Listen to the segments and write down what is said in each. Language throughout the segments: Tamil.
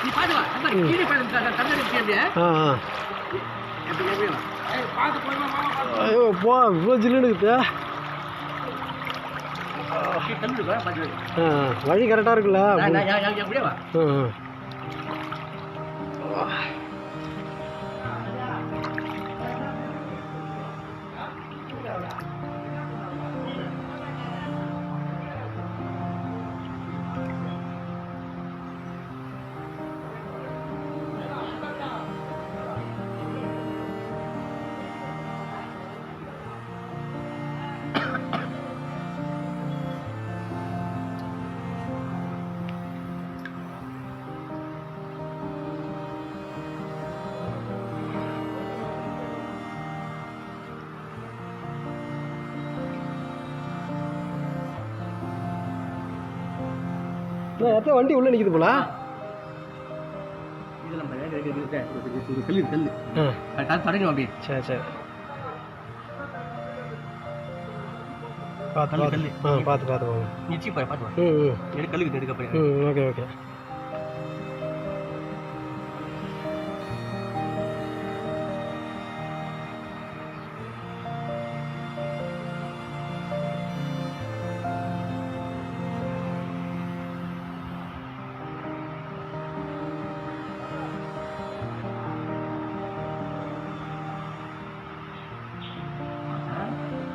நீ பாத்து வா அந்த கீழே பாத்து தண்ணி அப்படியே ஐயோ போ இவ்வளோ ஜில்லுன்னு இருக்குதா வழி கரெக்டாக இருக்குல்ல ஆ ஆ. எத்தனை வண்டி உள்ளே நிற்குது போல. சரி சரி பார்த்து பார்த்து. பார்த்து பார்த்து. போங்க ம் ம் ஓகே ஓகே.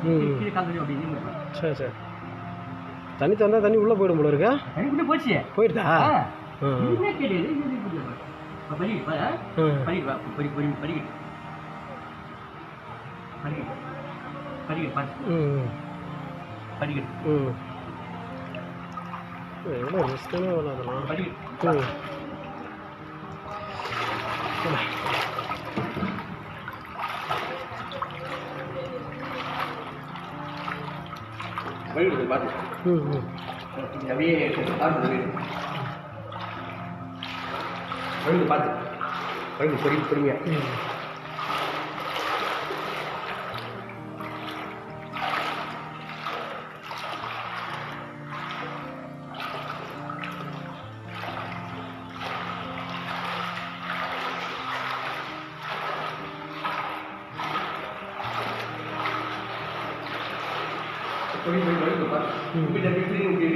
கீழே கால் தண்ணி அப்படியே நீங்க சரி சரி. தண்ணி திறந்தா தண்ணி உள்ளே போயிடும் போல இருக்கா? தண்ணி போச்சு போயிடுதா? ஆ. ஆ. இதுவே கிடையாது இது இது இது பா படிக்கிட்டு ம் படிக்கிட்டு பாத்து ம் ம் அப்படியே பார்த்து பார்த்து படிக்கிட்டு பொறி பொறுமையா ம் பொறி பொறி படிக்கிட்டு பார்த்து இப்படி அப்படி இப்படி இப்படி